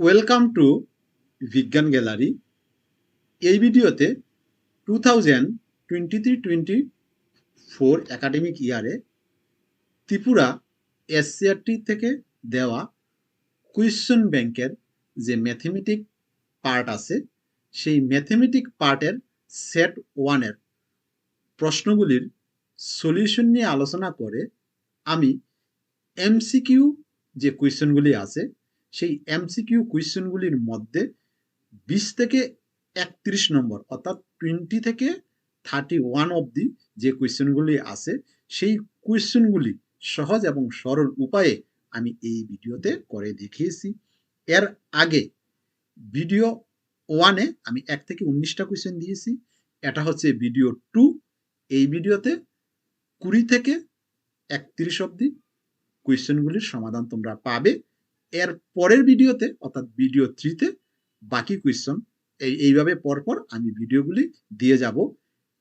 Welcome to বিজ্ঞান gallery এই ভিডিওতে two thousand twenty three twenty four academic ইয়ারে ত্রিপুরা এসসিআরটি থেকে দেওয়া কুইশন ব্যাংকের যে ম্যাথমেটিক পার্ট আছে, সেই ম্যাথমেটিক পার্টের সেট ওয়ানের প্রশ্নগুলির সলিউশন নিয়ে আলোচনা করে আমি এমসিকিউ যে কুইশনগুলি আছে সেই এমসিকিউ কুইশনগুলির মধ্যে বিশ থেকে একত্রিশ নম্বর, অর্থাৎ টোয়েন্টি থেকে থার্টি ওয়ান অবধি যে কোয়েশ্চেনগুলি আছে, সেই কোয়েশ্চেনগুলি সহজ এবং সরল উপায়ে আমি এই ভিডিওতে করে দেখিয়েছি। এর আগে ভিডিও ওয়ানে আমি এক থেকে উনিশটা কোয়েশ্চেন দিয়েছি, এটা হচ্ছে ভিডিও টু এই ভিডিওতে কুড়ি থেকে একত্রিশ অবধি কোয়েশ্চেনগুলির সমাধান তোমরা পাবে। এর পরের ভিডিওতে, অর্থাৎ ভিডিও থ্রিতে, বাকি কোয়েশ্চন এই, এইভাবে পরপর আমি ভিডিওগুলি দিয়ে যাব।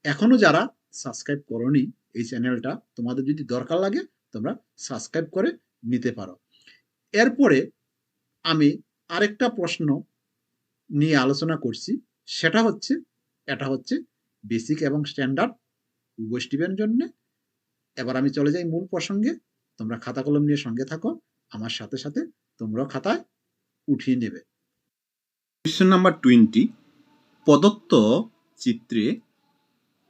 এখনও যারা সাবস্ক্রাইব করনি এই চ্যানেলটা তোমাদের যদি দরকার লাগে, তোমরা সাবস্ক্রাইব করে নিতে পারো। এরপরে আমি আরেকটা প্রশ্ন নিয়ে আলোচনা করছি, সেটা হচ্ছে, এটা হচ্ছে বেসিক এবং স্ট্যান্ডার্ড উভয় স্টিভের জন্য। এবার আমি চলে যাই মূল প্রসঙ্গে, তোমরা খাতা কলম নিয়ে সঙ্গে থাকো। আমার সাথে সাথে তোমরাও খাতায় উঠিয়ে নেবে। কোয়েশ্চেন নাম্বার টোয়েন্টি প্রদত্ত চিত্রে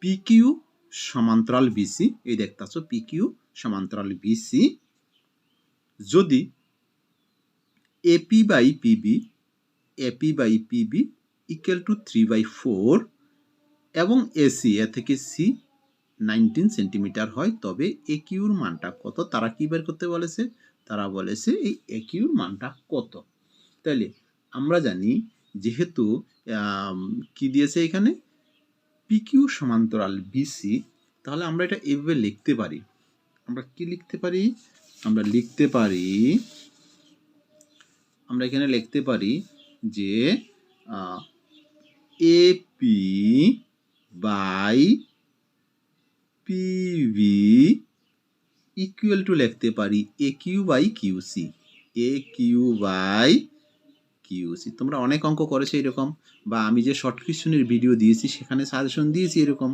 পিকিউ সমান্তরাল বিসি এই দেখতেছ পিকিউ সমান্তরাল বিসি যদি AP by PB AP by PB equal to three by four এবং এসি এ থেকে সি নাইনটিন সেন্টিমিটার হয়, তবে এ কিউর মানটা কত? তারা কি বের করতে বলেছে? তারা বলেছে, এই এ কিউর মানটা কত? তাহলে আমরা জানি যেহেতু কি দিয়েছে এখানে? পিকিউ সমান্তরাল বিসি তাহলে আমরা এটা এভাবে লিখতে পারি। আমরা কি লিখতে পারি? আমরা লিখতে পারি, আমরা এখানে লিখতে পারি যে AP by PV equal to লিখতে পারি A Q by QC A Q by QC তোমরা অনেক অঙ্ক করেছ এরকম, বা আমি যে শর্ট কোয়েশ্চনের ভিডিও দিয়েছি, সেখানে সাজেশন দিয়েছি এরকম।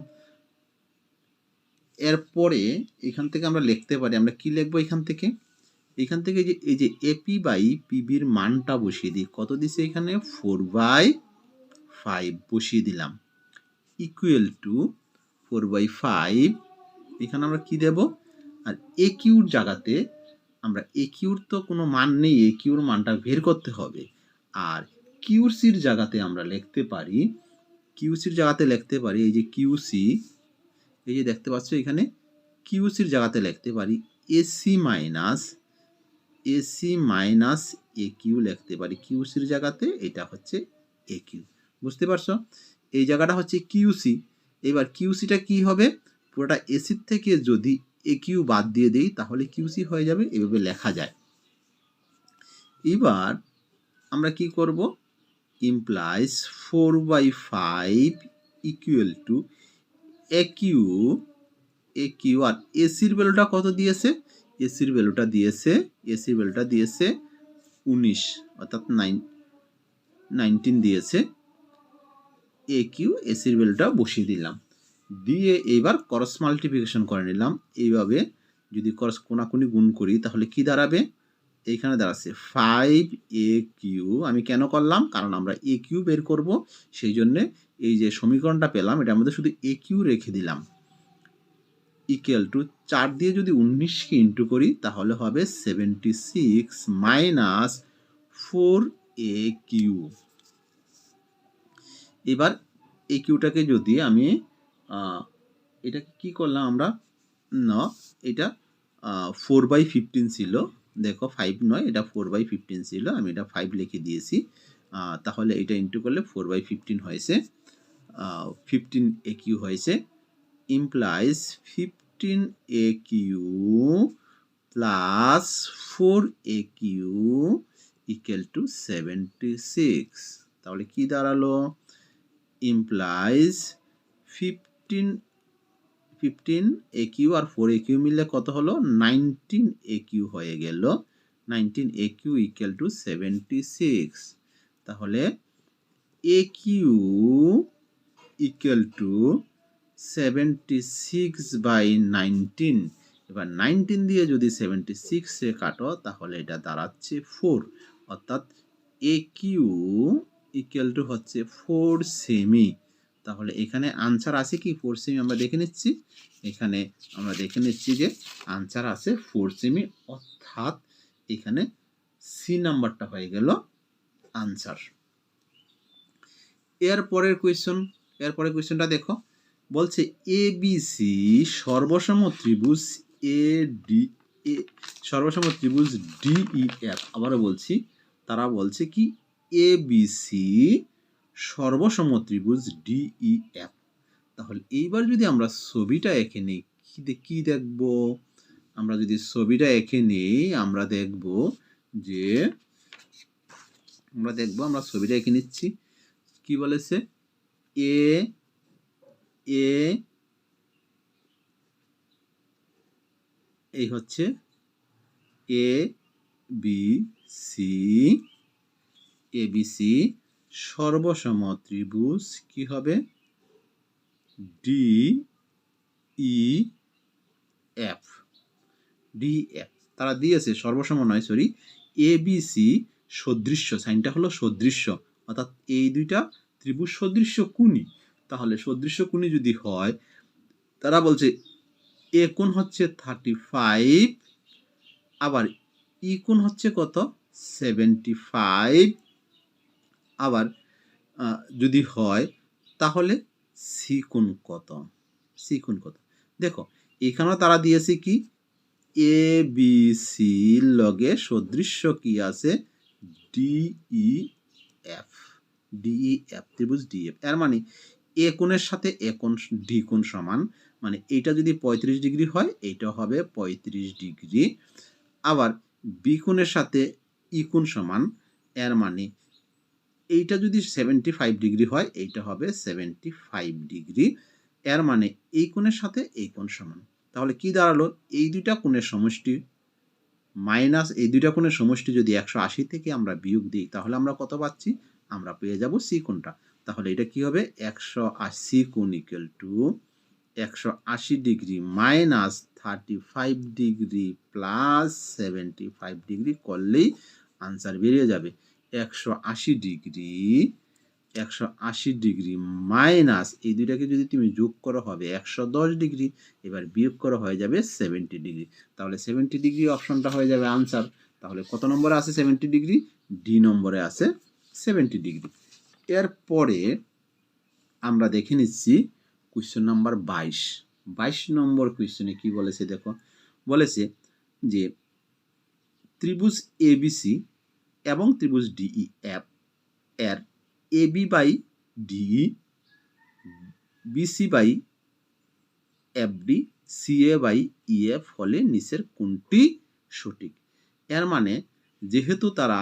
এরপরে এখান থেকে আমরা লিখতে পারি, আমরা কি লিখব এখান থেকে? এখান থেকে যে, এই যে এপি বাই পিবির মানটা বসিয়ে দিই। কত দিছে এখানে? ফোর বাই ফাইভ বসিয়ে দিলাম। Equal to four by five এখানে আমরা কি দেব? আর এ কিউর জায়গাতে আমরা এ কিউর তো কোনো মান নেই এ কিউর মানটা বের করতে হবে। আর কিউসির জায়গাতে আমরা লিখতে পারি কিউসির জায়গাতে লিখতে পারি, এই যে কিউসি এই যে দেখতে পাচ্ছ এখানে কিউসির জায়গাতে লিখতে পারি AC minus AC minus A Q লিখতে পারি। কিউসির জায়গাতে এটা হচ্ছে এ কিউ। বুঝতে পারছ? এই জায়গাটা হচ্ছে কিউসি এবার কিউসিটা কি হবে? পুরোটা এসির থেকে যদি এ কিউ বাদ দিয়ে দেই, তাহলে কিউসি হয়ে যাবে, এভাবে লেখা যায়। এবার আমরা কি করব? Implies four by five equal to A Q A Q আর এসির ভ্যালুটা কত দিয়েছে? এসির ভ্যালুটা দিয়েছে এসির ভ্যালুটা দিয়েছে উনিশ, অর্থাৎ নাইন নাইনটিন দিয়েছে। এ কিউ এসির ভ্যালুটা বসিয়ে দিলাম। দিয়ে এইবার করস মাল্টিপ্লিকেশন করে নিলাম। এইভাবে যদি করস কোনাকুনি গুণ করি, তাহলে কি দাঁড়াবে? এইখানে দাঁড়াচ্ছে। ফাইভ এ কিউ আমি কেন করলাম? কারণ আমরা এ কিউ বের করব। সেই জন্যে এই যে সমীকরণটা পেলাম, এটার মধ্যে শুধু এ কিউ রেখে দিলাম। ইকুয়াল টু চার দিয়ে যদি উনিশকে ইন্টু করি, তাহলে হবে seventy six minus four A Q এবার এ কিউটাকে যদি আমি এটা কি করলাম আমরা? না, এটা ফোর বাই ফিফটিন ছিল। দেখো ফাইভ নয়, এটা ফোর বাই ফিফটিন ছিল, আমি এটা ফাইভ লিখে দিয়েছি। তাহলে এটা ইন্টু করলে ফোর বাই ফিফটিন হয়েছে। ফিফটিন এ কিউ হয়েছে। Implies fifteen A Q plus four A Q equal to seventy six তাহলে কি দাঁড়াল? Implies fifteen fifteen A Q R four A Q মিললে কত হলো? নাইনটিন এ কিউ হয়ে গেল। Nineteen A Q equal to seventy six তাহলে A Q equal to seventy six by nineteen এবার নাইনটিন দিয়ে যদি সেভেন্টি সিক্সে কাটো, তাহলে এটা দাঁড়াচ্ছে ফোর অর্থাৎ এ কিউ ইকুয়াল টু হচ্ছে ফোর সেমি তাহলে এখানে আনসার আছে কি? ফোর সেমি আমরা দেখে নিচ্ছি। এখানে আমরা দেখে নিচ্ছি যে আনসার আছে ফোর সেমি অর্থাৎ এখানে সি নাম্বারটা হয়ে গেল আনসার এর পরের কোয়েশ্চন এর পরের কোয়েশ্চনটা দেখো। বলছে এ সি সর্বসম ত্রিভুজ এ ডি এ সর্বসম ত্রিভুজ ডি ই এফ আবারও বলছি, তারা বলছে কি? এ সি সর্বসম ত্রিভুজ ডি ই এফ তাহলে এইবার যদি আমরা ছবিটা এঁকে নিই, কি দেখব? আমরা যদি ছবিটা এঁকে নিই, আমরা দেখব যে, আমরা দেখব, আমরা ছবিটা এঁকে নিচ্ছি। কি বলেছে? এ এ, এই হচ্ছে A B C A B C সর্বসম ত্রিভুজ কি হবে? D E F D F তারা দিয়েছে সর্বসম নয় সরি এ বি সি সদৃশ্য। সাইনটা হলো সদৃশ্য। অর্থাৎ এই দুইটা ত্রিভুজ সদৃশ্য কুনি। তাহলে সদৃশ্য কুনি যদি হয়, তারা বলছে এ কোণ হচ্ছে থার্টি ফাইভ আবার ই কোণ হচ্ছে কত? সেভেন্টি ফাইভ আবার যদি হয়, তাহলে সি কোণ কত সি কোণ কত দেখো, এখানেও তারা দিয়েছে কি? এ বি সি লগে সদৃশ্য কি আছে? ডিই এফ ডিই এফ ত্রিভুজ ডিএফ এর মানে এ কোণের সাথে এ কোণ ডি কোণ সমান মানে এইটা যদি পঁয়ত্রিশ ডিগ্রি হয় এইটা হবে পঁয়ত্রিশ ডিগ্রি। আবার বি কোণের সাথে ই কোণ সমান, এর মানে এইটা যদি সেভেন্টি ফাইভ ডিগ্রি হয়, এইটা হবে সেভেন্টি ফাইভ ডিগ্রি এর মানে এই কোণের সাথে এই কোণ সমান। তাহলে কি দাঁড়াল? এই দুইটা কোণের সমষ্টি মাইনাস এই দুইটা কোণের সমষ্টি যদি একশো আশি থেকে আমরা বিয়োগ দিই, তাহলে আমরা কত পাচ্ছি? আমরা পেয়ে যাব সি কোণটা। তাহলে এটা কি হবে? একশো আশি কোণ ইকুয়াল টু একশো আশি degree minus thirty five degree plus seventy five degree করলেই আনসার বেরিয়ে যাবে। একশো আশি ডিগ্রি, একশো আশি ডিগ্রি মাইনাস এই দুইটাকে যদি তুমি যোগ করো হবে একশো দশ ডিগ্রি, এবার বিয়োগ করা হয়ে যাবে সেভেন্টি ডিগ্রি। তাহলে সেভেন্টি ডিগ্রি অপশনটা হয়ে যাবে আনসার তাহলে কত নম্বরে আছে সেভেন্টি ডিগ্রি? ডি নম্বরে আছে সেভেন্টি ডিগ্রি। এরপরে আমরা দেখে নিচ্ছি কোয়েশ্চেন নাম্বার বাইশ। বাইশ নম্বর কোয়েশ্চেনে কি বলেছে দেখো? বলেছে যে ত্রিভুজ এবিসি এবং ত্রিভুজ ডিই এফ এর A B by DE BC by FD CA by EF হলে নিচের কোনটি সঠিক? এর মানে যেহেতু তারা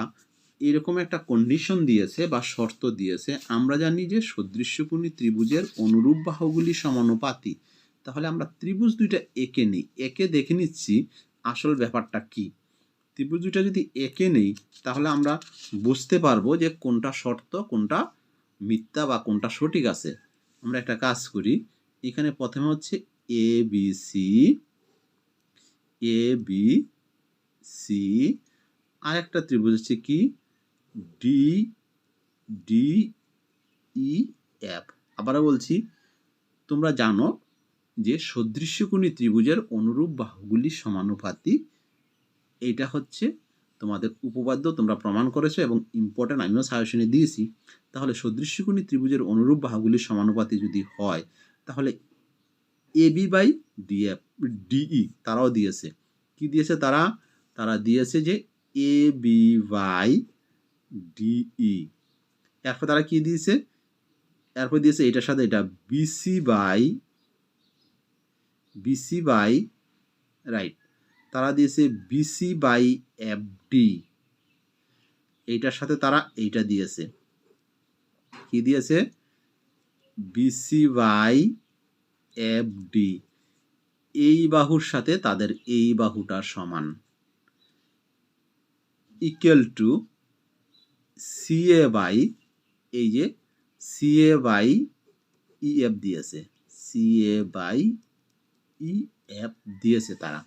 এরকম একটা কন্ডিশন দিয়েছে বা শর্ত দিয়েছে, আমরা জানি যে সদৃশ্যপূর্ণ ত্রিভুজের অনুরূপ বাহুগুলি সমানুপাতি। তাহলে আমরা ত্রিভুজ দুইটা একে নিই। একে দেখে নিচ্ছি আসল ব্যাপারটা কি। ত্রিভুজ দুইটা যদি এঁকে নেই, তাহলে আমরা বুঝতে পারব যে কোনটা শর্ত, কোনটা মিথ্যা বা কোনটা সঠিক আছে। আমরা একটা কাজ করি, এখানে প্রথমে হচ্ছে A B C A B C আর একটা ত্রিভুজ হচ্ছে কি? ডি ডি ই এফ আবারও বলছি, তোমরা জানো যে সদৃশ্যকোণী ত্রিভুজের অনুরূপ বাহুগুলি সমানুপাতি এইটা হচ্ছে তোমাদের উপপাদ্য তোমরা প্রমাণ করেছ এবং ইম্পর্টেন্ট আমিও সাজেশনে দিয়েছি। তাহলে সদৃশ্যকোণী ত্রিভুজের অনুরূপ বাহুগুলি সমানুপাতি যদি হয়, তাহলে A B by DF DE তারাও দিয়েছে। কি দিয়েছে তারা? তারা দিয়েছে যে এ বি বাই ডিই এরপর তারা কি দিয়েছে? এরপর দিয়েছে এটার সাথে এটা BC by BC by right তারা দিয়েছে বিসি বাই এফডি এইটার সাথে তারা এইটা দিয়েছে। কি দিয়েছে? বিসি বাই এফডি এই বাহুর সাথে তাদের এই বাহুটা সমান। Equal to C A by এই যে C A by E F দিয়েছে। C A by E F দিয়েছে তারা।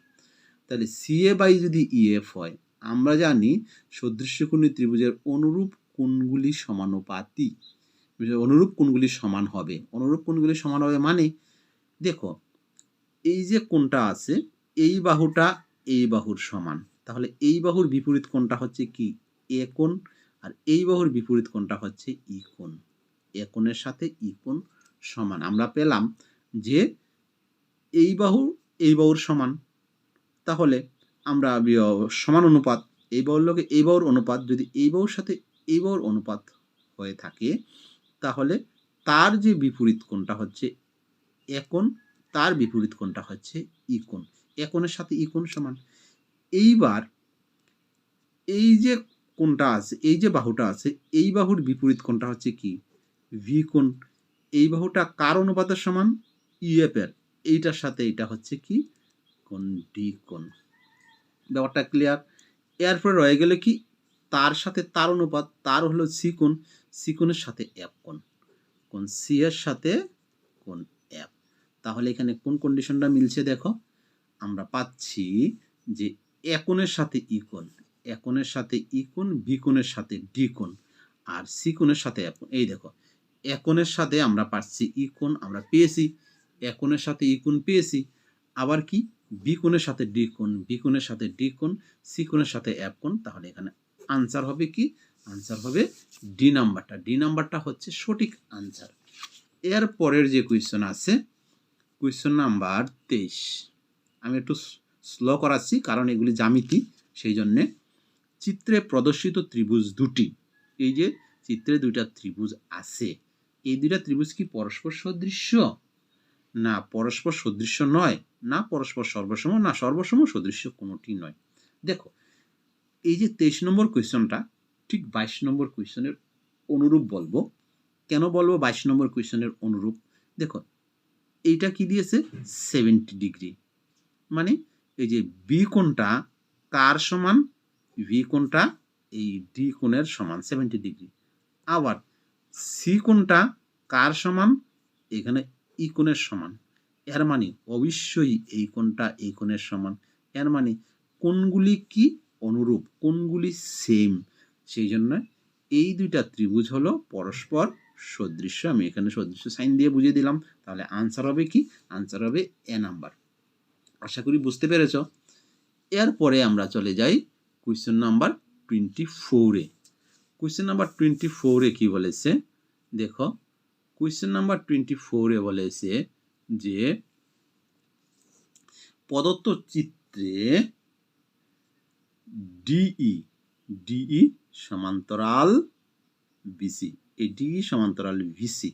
তাহলে সি এ বাই যদি ই এফ হয়, আমরা জানি সদৃশ্যকোণী ত্রিভুজের অনুরূপ কোণগুলি সমানুপাতিক। অনুরূপ কোণগুলি সমান হবে। অনুরূপ কোণগুলি সমান হবে মানে দেখো, এই যে কোণটা আছে, এই বাহুটা এই বাহুর সমান। তাহলে এই বাহুর বিপরীত কোণটা হচ্ছে কি? এ কোণ, আর এই বাহুর বিপরীত কোণটা হচ্ছে ই কোণ। এ কোণের সাথে ই কোণ সমান। আমরা পেলাম যে এই বাহু, এই বাহুর সমান। তাহলে আমরা সমান অনুপাত, এই বাহুর লোকে এই বাহুর অনুপাত, যদি এই বাহুর সাথে এই বাহুর অনুপাত হয়ে থাকে, তাহলে তার যে বিপরীত কোণটা হচ্ছে একোণ তার বিপরীত কোণটা হচ্ছে ইকোণ একনের সাথে ইকোণ সমান। এইবার এই যে কোণটা আছে, এই যে বাহুটা আছে, এই বাহুর বিপরীত কোণটা হচ্ছে কি? ভি কোণ। এই বাহুটা কার অনুপাতের সমান? ইএফ এর। এইটার সাথে এটা হচ্ছে কি? কোণ ডি কোণ ব্যাপারটা ক্লিয়ার এরপরে রয়ে গেল কি? তার সাথে তার অনুপাত, তার হলো সি কোণ সি কোণের সাথে অ্যাপ কোণ কোণ সি এর সাথে কোণ অ্যাপ তাহলে এখানে কোন কন্ডিশনটা মিলছে দেখো? আমরা পাচ্ছি যে একনের সাথে ই কোণ একনের সাথে ই কোণ বি কোণের সাথে ডি কোণ আর সি কোণের সাথে এফ কোণ। এই দেখো একনের সাথে আমরা পাচ্ছি ই কোণ আমরা পেয়েছি। একনের সাথে ই কোণ পেয়েছি। আবার কি? বি কোণের সাথে ডি কোণ, বি কোণের সাথে ডি কোণ, সি কোণের সাথে এফ কোণ, তাহলে এখানে আনসার হবে কি? আনসার হবে ডি নাম্বারটা। ডি নাম্বারটা হচ্ছে সঠিক আনসার। এর পরের যে কোয়েশ্চন আছে কোয়েশ্চন নাম্বার তেইশ। আমি একটু স্লো করাচ্ছি, কারণ এগুলি জ্যামিতি, সেই জন্যে। চিত্রে প্রদর্শিত ত্রিভুজ দুটি। এই যে চিত্রে দুইটা ত্রিভুজ আছে, এই দুইটা ত্রিভুজ কি পরস্পর সদৃশ্য? না পরস্পর সদৃশ্য নয়, না পরস্পর সর্বসম, না সর্বসম সদৃশ্য কোনোটি নয়। দেখো, এই যে তেইশ নম্বর কোয়েশ্চনটা ঠিক বাইশ নম্বর কোয়েশ্চনের অনুরূপ বলব। কেন বলব বাইশ নম্বর কোয়েশ্চনের অনুরূপ? দেখো, এইটা কি দিয়েছে? সেভেন্টি ডিগ্রি মানে এই যে বি কোণটা কার সমান? ভি কোণটা এই ডি কোণের সমান সেভেন্টি ডিগ্রি আবার সি কোণটা কার সমান? এখানে ই কোণের সমান। এর মানে অবশ্যই এই কোণটা এই কোণের সমান। এর মানে কোণগুলি কি? অনুরূপ। কোণগুলি সেম সেই জন্য এই দুইটা ত্রিভুজ হলো পরস্পর সদৃশ্য। আমি এখানে সদৃশ্য সাইন দিয়ে বুঝিয়ে দিলাম। তাহলে আনসার হবে কি? আনসার হবে এ নাম্বার আশা করি বুঝতে পেরেছ? এরপরে আমরা চলে যাই কোয়েশ্চেন নাম্বার টোয়েন্টি ফোরে কোয়েশ্চেন নাম্বার টোয়েন্টি ফোরে কি বলেছে? দেখো কোয়েশ্চেন নাম্বার টোয়েন্টি ফোরে বলেছে যে প্রদত্ত চিত্রে ডিই ডিই সমান্তরাল বিসি এই ডিই সমান্তরাল ভিসি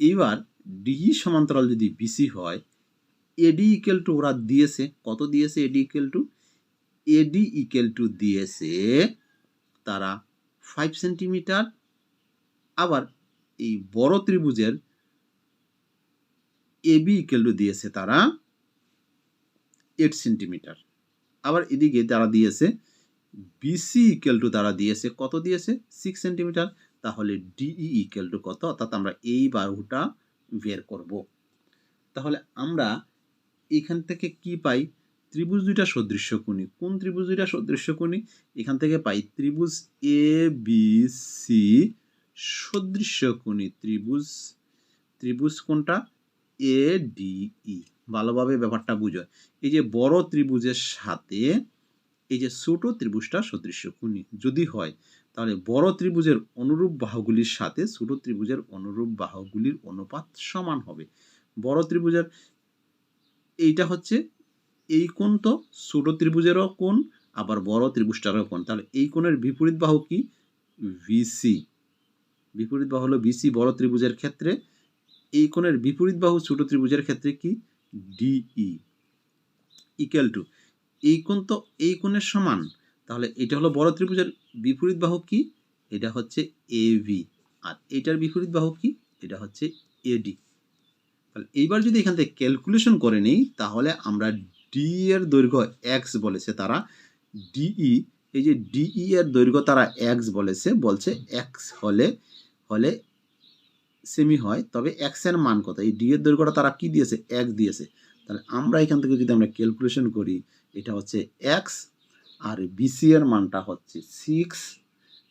এইবার ডিই সমান্তরাল যদি বিসি হয় এডি ইকেল টু ওরা দিয়েছে, কত দিয়েছে AD equal to AD equal to দিয়েছে তারা ফাইভ সেন্টিমিটার আবার এই বড় ত্রিভুজের এবি ইকেল টু দিয়েছে তারা এইট সেন্টিমিটার আবার এদিকে তারা দিয়েছে বিসি ইকেল টু তারা দিয়েছে, কত দিয়েছে? সিক্স সেন্টিমিটার তাহলে ডিই ইকেল টু কত? অর্থাৎ আমরা এই বাহুটা বের করব। তাহলে আমরা এখান থেকে কি পাই? ত্রিভুজ দুইটা সদৃশ্য কোণী। কোন ত্রিভুজ দুইটা সদৃশ্য কোণী? এখান থেকে পাই ত্রিভুজ এ, বি, সি সদৃশ্য কোণী ত্রিভুজ ত্রিভুজ কোনটা? এ ডি ই ভালোভাবে ব্যাপারটা বুঝো। এই যে বড় ত্রিভুজের সাথে এই যে ছোট ত্রিভুজটা সদৃশ্য কোণী যদি হয়, তাহলে বড় ত্রিভুজের অনুরূপ বাহুগুলির সাথে ছোট ত্রিভুজের অনুরূপ বাহুগুলির অনুপাত সমান হবে। বড় ত্রিভুজের এইটা হচ্ছে এই কোণ তো, ছোট ত্রিভুজেরও কোণ, আবার বড় ত্রিভুজটারও কোণ। তাহলে এই কোণের বিপরীত বাহু কি? ভিসি বিপরীত বাহু হলো বিসি বড় ত্রিভুজের ক্ষেত্রে। এই কোণের বিপরীত বাহু ছোট ত্রিভুজের ক্ষেত্রে কি? ডিই ইকুয়াল টু এই কোণ তো এই কোণের সমান। তাহলে এটা হলো বড় ত্রিভুজের বিপরীত বাহু কি? এটা হচ্ছে এভি আর এটার বিপরীত বাহু কি? এটা হচ্ছে এডি তাহলে এইবার যদি এখান থেকে ক্যালকুলেশন করে নিই, তাহলে আমরা ডি এর দৈর্ঘ্য এক্স বলেছে তারা। ডিই এই যে ডিই এর দৈর্ঘ্য তারা এক্স বলেছে, বলছে এক্স হলে হলে সেমি হয়, তবে এক্সের মান কত? এই ডি এর দৈর্ঘ্যটা তারা কি দিয়েছে? এক্স দিয়েছে। তাহলে আমরা এখান থেকে যদি আমরা ক্যালকুলেশন করি, এটা হচ্ছে এক্স আর বিসি এর মানটা হচ্ছে সিক্স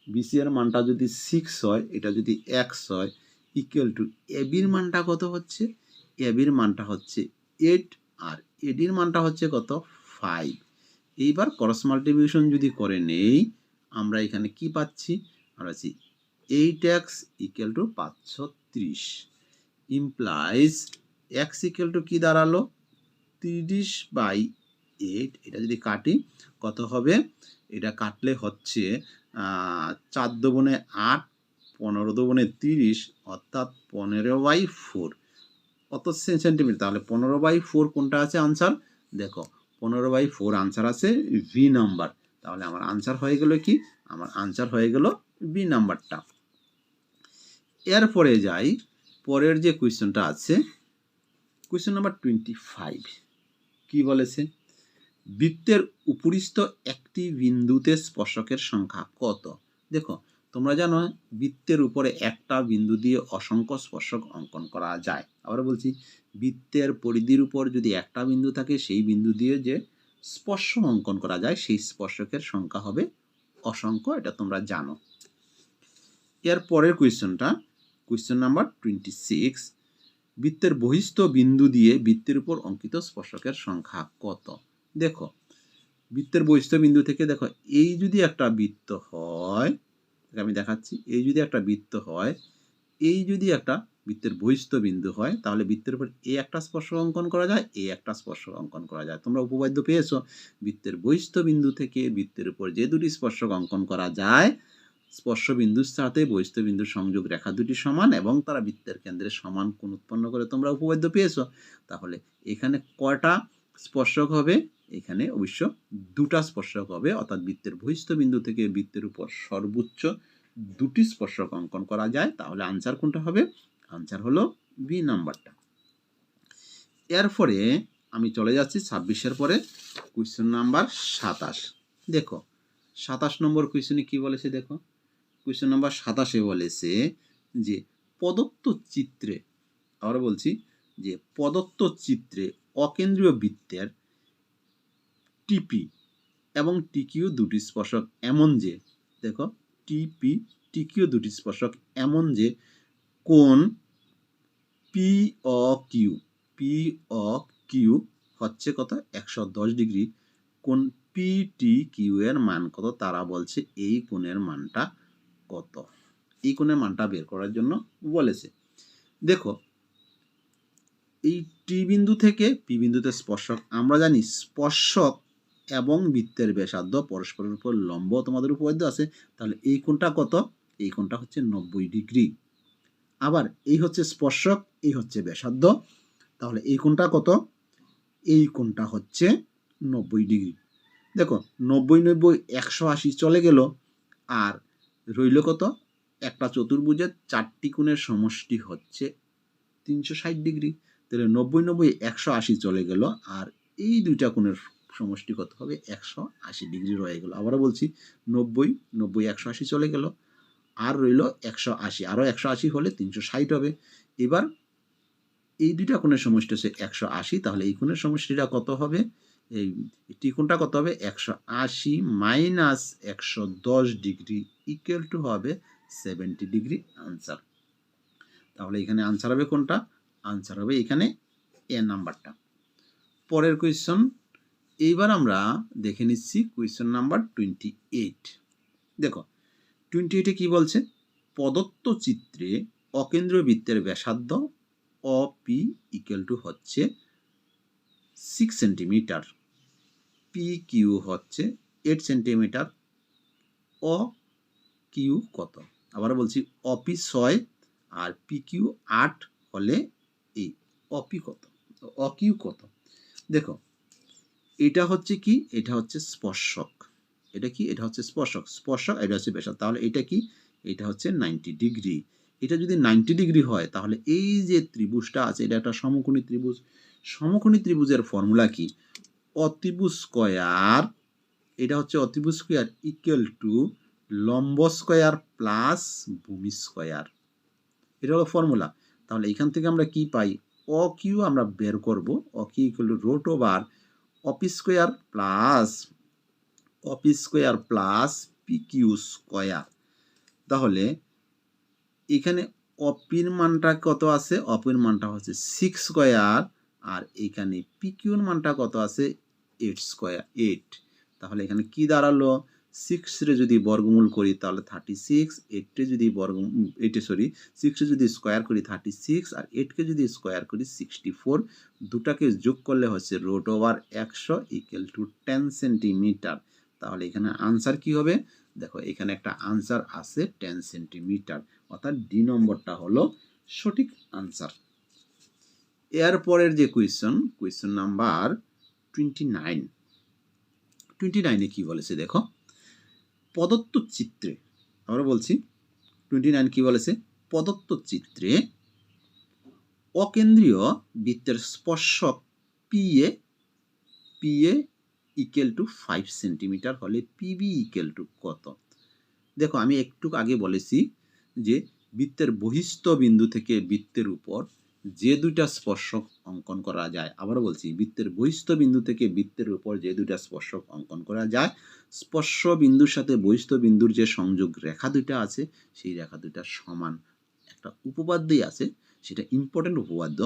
বিসি এর মানটা যদি সিক্স হয়, এটা যদি এক্স হয় ইকুয়াল টু এবির মানটা কত হচ্ছে? এবির মানটা হচ্ছে এইট আর এডির মানটা হচ্ছে কত? ফাইভ এইবার ক্রস মাল্টিপ্লিকেশন যদি করে নেই, আমরা এখানে কি পাচ্ছি? আমরা পাচ্ছি এইট এক্স ইকুয়াল টু পাঁচশো ত্রিশ ইমপ্লাইজ এক্স ইকুয়াল টু কী দাঁড়াল? তিরিশ বাই এইট এটা যদি কাটি, কত হবে? এটা কাটলে হচ্ছে চার দোবনে আট, পনেরো দোবনে তিরিশ, অর্থাৎ পনেরো বাই ফোর কত সেন্টিমিটার তাহলে পনেরো বাই ফোর কোনটা আছে আনসার দেখো, পনেরো বাই ফোর আনসার আছে ভি নাম্বার তাহলে আমার আনসার হয়ে গেল কি? আমার আনসার হয়ে গেল বি নাম্বারটা এরপরে যাই, পরের যে কোয়েশ্চেনটা আছে, কোয়েশ্চেন নাম্বার টোয়েন্টি ফাইভ কি বলেছে? বৃত্তের উপরিস্থ একটি বিন্দুতে স্পর্শকের সংখ্যা কত? দেখো, তোমরা জানো, বৃত্তের উপরে একটা বিন্দু দিয়ে অসংখ্য স্পর্শক অঙ্কন করা যায়। আবার বলছি, বৃত্তের পরিধির উপর যদি একটা বিন্দু থাকে, সেই বিন্দু দিয়ে যে স্পর্শ অঙ্কন করা যায়, সেই স্পর্শকের সংখ্যা হবে অসংখ্য, এটা তোমরা জানো। এর পরের কোয়েশ্চেনটা কোয়েশ্চেন নাম্বার টোয়েন্টি সিক্স বৃত্তের বহিস্থ বিন্দু দিয়ে বৃত্তের উপর অঙ্কিত স্পর্শকের সংখ্যা কত? দেখো, বৃত্তের বহিস্থ বিন্দু থেকে দেখো, এই যদি একটা বৃত্ত হয় আমি দেখাচ্ছি, এই যদি একটা বৃত্ত হয়, এই যদি একটা বৃত্তের বহিস্থ বিন্দু হয়, তাহলে বৃত্তের উপর এ একটা স্পর্শ অঙ্কন করা যায়, এ একটা স্পর্শ অঙ্কন করা যায়। তোমরা উপবাদ্য পেয়েছ। বৃত্তের বহিস্থ বিন্দু থেকে বৃত্তের উপর যে দুটি স্পর্শক অঙ্কন করা যায় স্পর্শ বিন্দুর সাথে বহিস্থ বিন্দুর সংযোগ রেখা দুটি সমান এবং তারা বৃত্তের কেন্দ্রে সমান কোণ উৎপন্ন করে। তোমরা উপবাদ্য পেয়েছ। তাহলে এখানে কয়টা স্পর্শক হবে? এখানে অবশ্য দুটা স্পর্শক হবে। অর্থাৎ বৃত্তের বহিস্থ বিন্দু থেকে বৃত্তের উপর সর্বোচ্চ দুটি স্পর্শক অঙ্কন করা যায়। তাহলে আনসার কোনটা হবে? আনসার হলো বি নাম্বারটা এরপরে আমি চলে যাচ্ছি ছাব্বিশের পরে। কোয়েশ্চেন নাম্বার সাতাশ। দেখো, সাতাশ নম্বর কোয়েশ্চেনে কি বলেছে দেখো? কোয়েশ্চেন নাম্বার সাতাশে বলেছে যে প্রদত্ত চিত্রে আবার বলছি, যে প্রদত্ত চিত্রে অকেন্দ্রীয় বৃত্তের টিপি এবং টিকিউ দুটি স্পর্শক এমন যে, দেখো টিপি টিকিউ দুটি স্পর্শক এমন যে কোন P O Q P O Q হচ্ছে কত? একশো দশ ডিগ্রি। কোন পি টি কিউ এর মান কত? তারা বলছে এই কোণের মানটা কত? এই কোণের মানটা বের করার জন্য বলেছে। দেখো, এই টি বিন্দু থেকে পি বিন্দুতে স্পর্শক, আমরা জানি স্পর্শক এবং বৃত্তের ব্যাসার্ধ পরস্পরের উপর লম্ব তোমাদের উপপাদ্য আছে, তাহলে এই কোণটা কত? এই কোণটা হচ্ছে নব্বই ডিগ্রি। আবার এই হচ্ছে স্পর্শক, এই হচ্ছে ব্যাসার্ধ, তাহলে এই কোণটা কত? এই কোণটা হচ্ছে নব্বই ডিগ্রি। দেখো, নব্বই নব্বই একশো আশি চলে গেল, আর রইল কত? একটা চতুর্ভুজের চারটি কোণের সমষ্টি হচ্ছে তিনশো ষাট ডিগ্রি। তাহলে নব্বই নব্বই একশো আশি চলে গেল আর এই দুইটা কোণের সমষ্টি কত হবে? একশো আশি ডিগ্রি রয়ে গেল। আবারও বলছি, নব্বই নব্বই একশো আশি চলে গেল আর রইল একশো আশি। আরও একশো আশি হলে তিনশো ষাট হবে। এবার এই দুইটা কোণের সমষ্টি হচ্ছে একশো আশি। তাহলে এই কোণের সমষ্টিটা কত হবে? এই ত্রিকোণটা কত হবে? একশো আশি মাইনাস একশো দশ ডিগ্রি ইকুয়াল টু হবে সেভেন্টি ডিগ্রি আনসার তাহলে এখানে আনসার হবে কোনটা? আনসার হবে এখানে এ নাম্বারটা পরের কোয়েশ্চন এইবার আমরা দেখে নিচ্ছি কোয়েশ্চন নাম্বার টোয়েন্টি এইট দেখো টোয়েন্টি এইটে কী বলছে? প্রদত্ত চিত্রে অকেন্দ্রীয় বৃত্তের ব্যাসার্ধ অ পি ইকুয়াল টু হচ্ছে সিক্স সেন্টিমিটার পি কিউ হচ্ছে এইট সেন্টিমিটার অ কিউ কত? আবার বলছি অপি ছয় আর পি কিউ আট হলে এই অপি কত? অকিউ কত? দেখো, এটা হচ্ছে কি? এটা হচ্ছে স্পর্শক। এটা কি? এটা হচ্ছে স্পর্শক। স্পর্শক, এটা হচ্ছে ব্যাসার্ধ। তাহলে এটা কি? এটা হচ্ছে নাইনটি ডিগ্রি এটা যদি নাইনটি ডিগ্রি হয়, তাহলে এই যে ত্রিভুজটা আছে, এটা একটা সমকোণী ত্রিভুজ। সমকোণী ত্রিভুজের ফর্মুলা কি? অতিভুজ স্কয়ার, এটা হচ্ছে অতিভুজ স্কোয়ার ইকুয়াল টু লম্ব স্কোয়ার প্লাস ভূমি স্কোয়ার। এটা হলো ফর্মুলা তাহলে এখান থেকে আমরা কি পাই? অ কিউ আমরা বের করব। O Q equal to root over OP square plus OP square plus P Q square. তাহলে এখানে অপির মানটা কত আছে? অপির মানটা হচ্ছে সিক্স স্কোয়ার আর এখানে পি কিউর মানটা কত আছে? এইট স্কোয়ার এইট তাহলে এখানে কি দাঁড়াল? সিক্সরে যদি বর্গমূল করি, তাহলে থার্টি সিক্স এইটে যদি বর্গ এইটে সরি সিক্সে যদি স্কোয়ার করি থার্টি সিক্স আর এইটকে যদি স্কোয়ার করি সিক্সটি ফোর দুটাকে যোগ করলে হচ্ছে রোট ওভার একশো ইকুয়াল টু টেন সেন্টিমিটার তাহলে এখানে আনসার কি হবে? দেখো, এখানে একটা আনসার আছে টেন সেন্টিমিটার অর্থাৎ ডি নম্বরটা হলো সঠিক আনসার এর পরের যে question question number twenty nine twenty নাইনে কী বলেছে দেখো? প্রদত্ত চিত্রে, আমরা বলছি টোয়েন্টি নাইন কী বলেছে? প্রদত্ত চিত্রে অকেন্দ্রীয় বৃত্তের স্পর্শক PA PA equal to five centimetre হলে পিবি ইকুয়াল টু কত? দেখো, আমি একটু আগে বলেছি যে বৃত্তের বহিস্থ বিন্দু থেকে বৃত্তের উপর যে দুইটা স্পর্শক অঙ্কন করা যায়, আবারও বলছি, বৃত্তের বহিস্থ বিন্দু থেকে বৃত্তের উপর যে দুইটা স্পর্শক অঙ্কন করা যায়, স্পর্শ বিন্দুর সাথে বহিস্থ বিন্দুর যে সংযোগ রেখা দুইটা আছে, সেই রেখা দুইটা সমান একটা উপপাদ্যই আছে, সেটা ইম্পর্টেন্ট উপপাদ্য।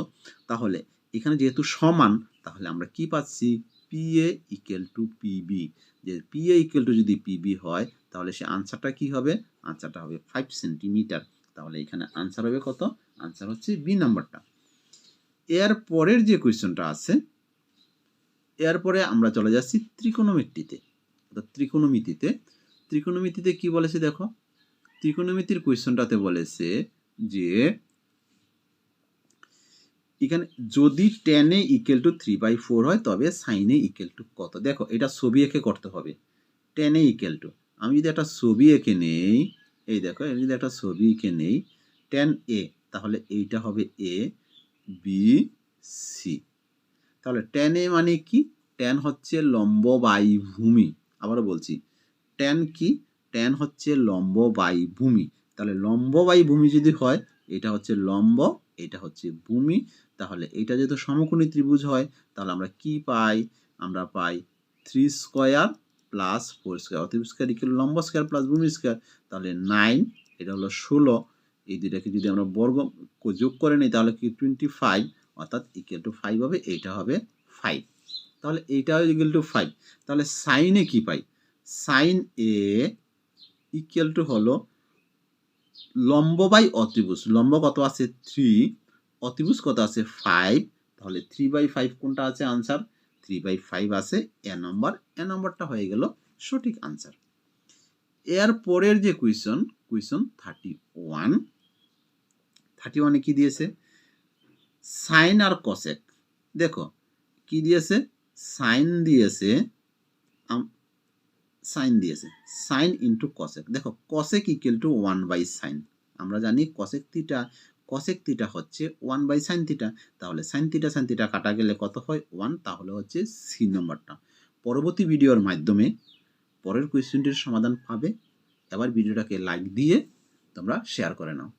তাহলে এখানে যেহেতু সমান, তাহলে আমরা কি পাচ্ছি? পিএ ইকুয়াল টু পিবি যে পিএ ইকুয়াল টু যদি পিবি হয়, তাহলে সে আনসারটা কি হবে? আনসারটা হবে ফাইভ সেন্টিমিটার তাহলে এখানে আনসার হবে কত? আনসার হচ্ছে বি নাম্বারটা। এর পরের যে কোয়েশ্চনটা আছে এরপরে আমরা চলে যাচ্ছি ত্রিকোণমিতিতে। অর্থাৎ ত্রিকোণমিতিতে। ত্রিকোণমিতিতে কি বলেছে দেখো? ত্রিকোণমিতির কোয়েশ্চনটাতে বলেছে যে, এখানে যদি টেনে equal to three by four হয়, তবে সাইনে ইকুয়াল টু কত? দেখো, এটা ছবি এঁকে করতে হবে। টেনে ইকুয়াল টু আমি যদি একটা ছবি এঁকে নেই, এই দেখো, আমি যদি একটা ছবি এঁকে নেই টেন এ তাহলে এইটা হবে এ বি সি তাহলে টেন এ মানে কি? টেন হচ্ছে লম্ব বাই ভূমি আবারও বলছি টেন কি? টেন হচ্ছে লম্ব বাই ভূমি তাহলে লম্ব বাই ভূমি যদি হয়, এটা হচ্ছে লম্ব, এটা হচ্ছে ভূমি। তাহলে এটা যেহেতু সমকোণী ত্রিভুজ হয়, তাহলে আমরা কি পাই? আমরা পাই three square plus four square অতিব square equal লম্ব স্কোয়ার প্লাস ভূমি স্কোয়ার তাহলে নাইন এটা হলো ষোলো। এই দুইটাকে যদি আমরা বর্গ যোগ করে নিই, তাহলে কি টোয়েন্টি ফাইভ অর্থাৎ ইকুয়াল টু ফাইভ হবে, এইটা হবে ফাইভ তাহলে এইটা ইকুয়াল টু ফাইভ তাহলে সাইনে কি পাই? সাইন এ ইকুয়াল টু হলো লম্ব বাই অতিভুজ। লম্ব কত আছে? থ্রি অতিভুজ কত আছে? ফাইভ তাহলে থ্রি বাই ফাইভ কোনটা আছে? আনসার থ্রি বাই ফাইভ আছে। এ নম্বর এ নম্বরটা হয়ে গেল সঠিক আনসার এর পরের যে question question thirty one thirty ওয়ানে কি দিয়েছে? সাইন আর কসেক দেখো, কি দিয়েছে? সাইন দিয়েছে সাইন দিয়েছে। সাইন ইন্টু কসেক দেখো cosec equal to one by sine আমরা জানি কসেক থিটা কসেক থিটা হচ্ছে ওয়ান বাই সাইন থিটা তাহলে সাইন থিটা সাইন থিটা কাটা গেলে কত হয়? ওয়ান তাহলে হচ্ছে সি নম্বরটা। পরবর্তী ভিডিওর মাধ্যমে পরের কোয়েশ্চেনটির সমাধান পাবে। এবার ভিডিওটাকে লাইক দিয়ে তোমরা শেয়ার করে নাও।